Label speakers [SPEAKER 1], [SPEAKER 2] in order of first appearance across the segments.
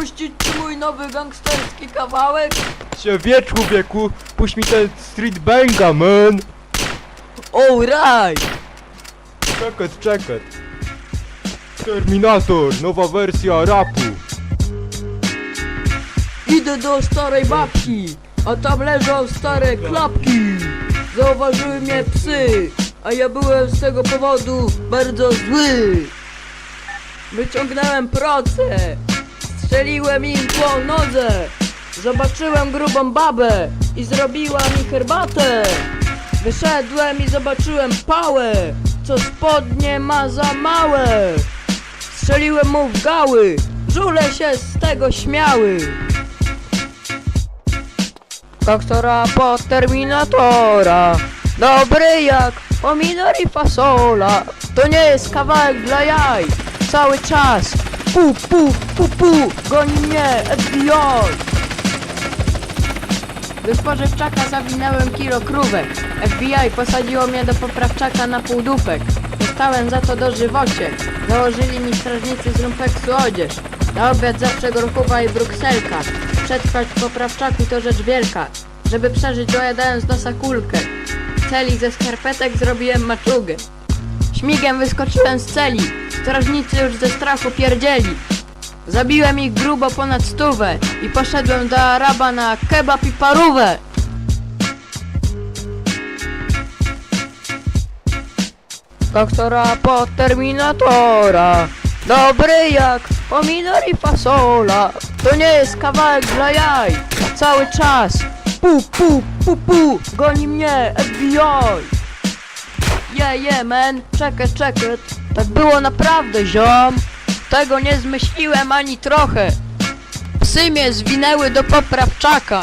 [SPEAKER 1] puścić ci mój nowy gangsterski kawałek?
[SPEAKER 2] Się wie człowieku, puść mi ten street banga, man!
[SPEAKER 1] Alright!
[SPEAKER 2] Czekaj, czekaj. Terminator, nowa wersja rapu.
[SPEAKER 1] Idę do starej babci, a tam leżą stare klapki. Zauważyły mnie psy, a ja byłem z tego powodu bardzo zły. Wyciągnąłem proce, strzeliłem im po nodze. Zobaczyłem grubą babę i zrobiła mi herbatę. Wyszedłem i zobaczyłem pałę, co spodnie ma za małe. Strzeliłem mu w gały, żule się z tego śmiały. Doktora po Terminatora Dobry jak pomidor i fasola To nie jest kawałek dla jaj Cały czas Pu, pu, pu, pu. Goni mnie FBI Do spożywczaka zawinąłem kilo krówek. FBI posadziło mnie do poprawczaka na półdupek. Dostałem za to dożywocie Założyli mi strażnicy z lumpeksu odzież. Na obiad zawsze grochuwa i brukselka. Przetrwać w poprawczaku to rzecz wielka. Żeby przeżyć dojadając nosa kulkę W celi ze skarpetek zrobiłem maczugę. Śmigiem wyskoczyłem z celi Strażnicy już ze strachu pierdzieli. Zabiłem ich grubo ponad stówę I poszedłem do Araba na kebab i parówę. Doktora po Terminatora Dobry jak pomidor i fasola. To nie jest kawałek dla jaj. Cały czas Pu, pu, pu, pu Goni mnie FBI Yeah, yeah, man Czekaj, czekaj Tak było naprawdę, ziom Tego nie zmyśliłem ani trochę Psy mnie zwinęły do poprawczaka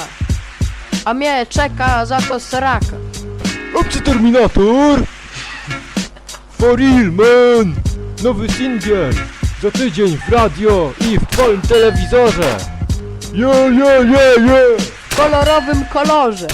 [SPEAKER 1] A mnie czeka za to sraka
[SPEAKER 2] Obcy Terminator! For real, man! Nowy singiel! Za tydzień w radio i w twoim telewizorze! Yeah, yeah, yeah, yeah!
[SPEAKER 1] w kolorowym kolorze